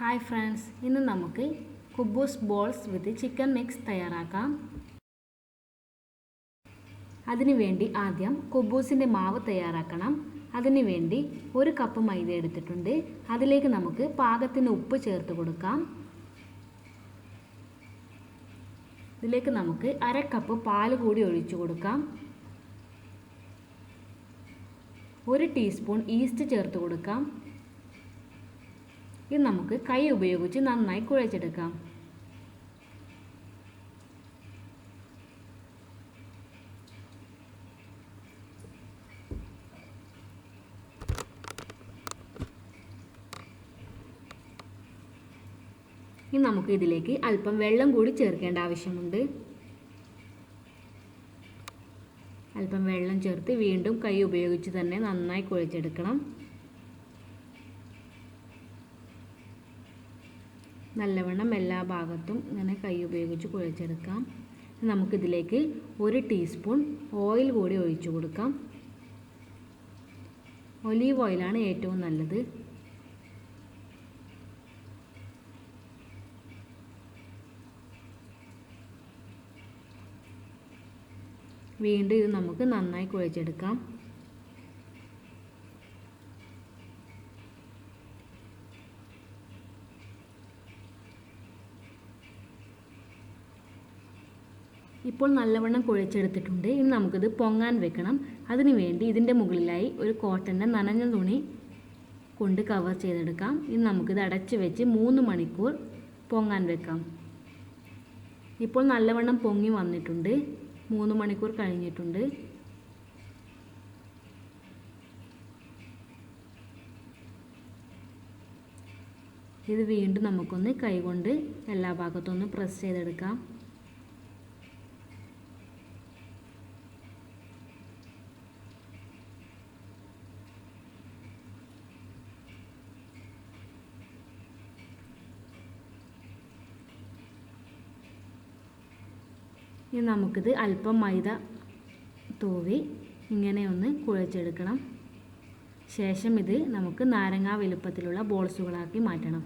Hi friends ഇന്ന് നമുക്ക് കുബൂസ് ബോൾസ് വിത്ത് ചിക്കൻ മിക്സ് തയ്യാറാക്കാം. അതിനുവേണ്ടി ആദ്യം കുബൂസിന്റെ മാവ് തയ്യാറാക്കണം. അതിനുവേണ്ടി ഒരു കപ്പ് മൈദ എടുത്തിട്ടുണ്ട്. അതിലേക്ക് നമുക്ക് പാകത്തിന് ഉപ്പ് ചേർത്ത് കൊടുക്കാം. ഇതിലേക്ക് നമുക്ക് അര കപ്പ് പാൽ കൂടി ഒഴിച്ചു കൊടുക്കാം. ഒരു ടീസ്പൂൺ ഈസ്റ്റ് ചേർത്ത് കൊടുക്കാം. ഇത് നമുക്ക് കൈ ഉപയോഗിച്ച് നന്നായി കുഴച്ചെടുക്കാം. ഇനി നമുക്ക് ഇതിലേക്ക് അല്പം വെള്ളം കൂടി ചേർക്കേണ്ട ആവശ്യമുണ്ട്. അല്പം വെള്ളം ചേർത്ത് വീണ്ടും കൈ ഉപയോഗിച്ച് തന്നെ നന്നായി കുഴച്ചെടുക്കണം. നല്ലവണ്ണം എല്ലാ ഭാഗത്തും ഇങ്ങനെ കൈ ഉപയോഗിച്ച് കുഴച്ചെടുക്കാം. നമുക്കിതിലേക്ക് ഒരു ടീസ്പൂൺ ഓയിൽ കൂടി ഒഴിച്ചു കൊടുക്കാം. ഒലീവ് ഓയിലാണ് ഏറ്റവും നല്ലത്. വീണ്ടും ഇത് നമുക്ക് നന്നായി കുഴച്ചെടുക്കാം. ഇപ്പോൾ നല്ലവണ്ണം കുഴച്ചെടുത്തിട്ടുണ്ട്. ഇനി നമുക്കിത് പൊങ്ങാൻ വെക്കണം. അതിനു വേണ്ടി ഇതിന്റെ മുകളിലായി ഒരു കോട്ടന്റെ നനഞ്ഞ തുണി കൊണ്ട് കവർ ചെയ്തെടുക്കാം. ഇനി നമുക്കിത് അടച്ച് വെച്ച് മൂന്ന് മണിക്കൂർ പൊങ്ങാൻ വെക്കാം. ഇപ്പോൾ നല്ലവണ്ണം പൊങ്ങി വന്നിട്ടുണ്ട്. മൂന്ന് മണിക്കൂർ കഴിഞ്ഞിട്ടുണ്ട്. ഇത് വീണ്ടും നമുക്കൊന്ന് കൈകൊണ്ട് എല്ലാ ഭാഗത്തൊന്ന് പ്രസ് ചെയ്തെടുക്കാം. ഇനി നമുക്കിത് അല്പം മൈദ തൂവി ഇങ്ങനെ ഒന്ന് കുഴച്ചെടുക്കണം. ശേഷം ഇത് നമുക്ക് നാരങ്ങാ വലുപ്പത്തിലുള്ള ബോൾസുകളാക്കി മാറ്റണം.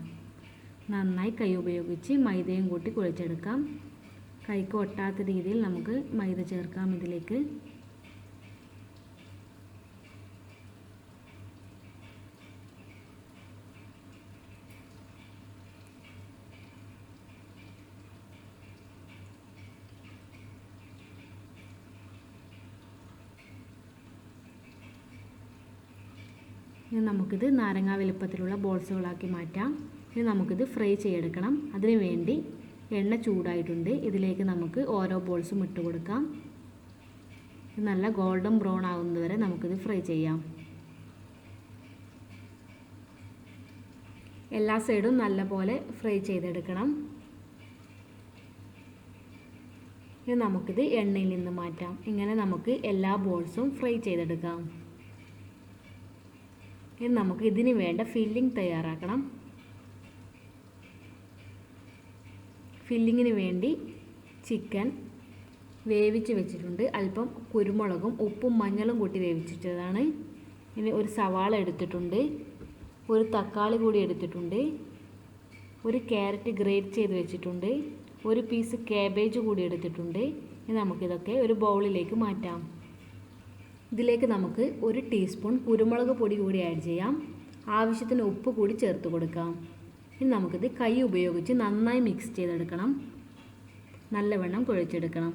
നന്നായി കൈ ഉപയോഗിച്ച് മൈദയും കൂട്ടി കുഴച്ചെടുക്കാം. കൈക്ക് ഒട്ടാത്ത രീതിയിൽ നമുക്ക് മൈദ ചേർക്കാം ഇതിലേക്ക്. ഇനി നമുക്കിത് നാരങ്ങ വലുപ്പത്തിലുള്ള ബോൾസുകളാക്കി മാറ്റാം. ഇനി നമുക്കിത് ഫ്രൈ ചെയ്തെടുക്കണം. അതിന് വേണ്ടി എണ്ണ ചൂടായിട്ടുണ്ട്. ഇതിലേക്ക് നമുക്ക് ഓരോ ബോൾസും ഇട്ട് കൊടുക്കാം. നല്ല ഗോൾഡൻ ബ്രൗൺ ആകുന്നത് വരെ നമുക്കിത് ഫ്രൈ ചെയ്യാം. എല്ലാ സൈഡും നല്ലപോലെ ഫ്രൈ ചെയ്തെടുക്കണം. ഇനി നമുക്കിത് എണ്ണയിൽ നിന്ന് മാറ്റാം. ഇങ്ങനെ നമുക്ക് എല്ലാ ബോൾസും ഫ്രൈ ചെയ്തെടുക്കാം. ഇനി നമുക്ക് ഇതിന് വേണ്ട ഫില്ലിംഗ് തയ്യാറാക്കണം. ഫില്ലിങ്ങിന് വേണ്ടി ചിക്കൻ വേവിച്ച് വെച്ചിട്ടുണ്ട്. അല്പം കുരുമുളകും ഉപ്പും മഞ്ഞളും കൂട്ടി വേവിച്ചിട്ടതാണ്. ഇനി ഒരു സവാള എടുത്തിട്ടുണ്ട്. ഒരു തക്കാളി കൂടി എടുത്തിട്ടുണ്ട്. ഒരു ക്യാരറ്റ് ഗ്രേറ്റ് ചെയ്ത് വെച്ചിട്ടുണ്ട്. ഒരു പീസ് കാബേജ് കൂടി എടുത്തിട്ടുണ്ട്. ഇനി നമുക്കിതൊക്കെ ഒരു ബൗളിലേക്ക് മാറ്റാം. ഇതിലേക്ക് നമുക്ക് ഒരു ടീസ്പൂൺ കുരുമുളക് പൊടി കൂടി ആഡ് ചെയ്യാം. ആവശ്യത്തിന് ഉപ്പ് കൂടി ചേർത്ത് കൊടുക്കാം. ഇനി നമുക്കിത് കൈ ഉപയോഗിച്ച് നന്നായി മിക്സ് ചെയ്തെടുക്കണം. നല്ലവണ്ണം കുഴച്ചെടുക്കണം.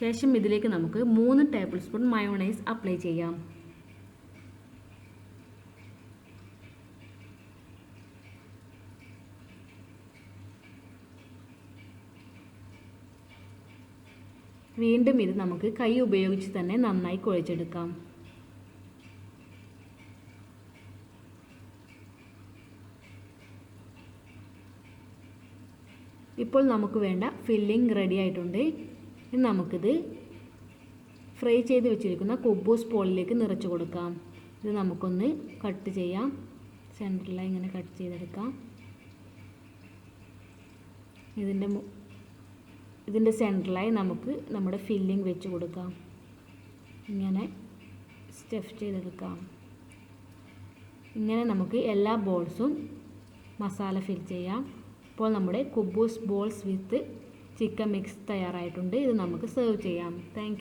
ശേഷം ഇതിലേക്ക് നമുക്ക് മൂന്ന് ടേബിൾ സ്പൂൺ മയോണൈസ് അപ്ലൈ ചെയ്യാം. വീണ്ടും ഇത് നമുക്ക് കൈ ഉപയോഗിച്ച് തന്നെ നന്നായി കുഴച്ചെടുക്കാം. ഇപ്പോൾ നമുക്ക് വേണ്ട ഫില്ലിംഗ് റെഡി ആയിട്ടുണ്ട്. ഇനി നമുക്കിത് ഫ്രൈ ചെയ്ത് വെച്ചിരിക്കുന്ന കൊബൂസ് പോളിലേക്ക് നിറച്ച് കൊടുക്കാം. ഇത് നമുക്കൊന്ന് കട്ട് ചെയ്യാം. സെന്ററിലായി ഇങ്ങനെ കട്ട് ചെയ്തെടുക്കാം. ഇതിന്റെ ഇതിന്റെ സെന്ററിലായി നമുക്ക് നമ്മുടെ ഫില്ലിംഗ് വെച്ച് കൊടുക്കാം. ഇങ്ങനെ സ്റ്റഫ് ചെയ്തെടുക്കാം. ഇങ്ങനെ നമുക്ക് എല്ലാ ബോൾസും മസാല ഫിൽ ചെയ്യാം. ഇപ്പോൾ നമ്മുടെ കുബൂസ് ബോൾസ് വിത്ത് ചിക്കൻ മിക്സ് തയ്യാറായിട്ടുണ്ട്. ഇത് നമുക്ക് സെർവ് ചെയ്യാം. താങ്ക്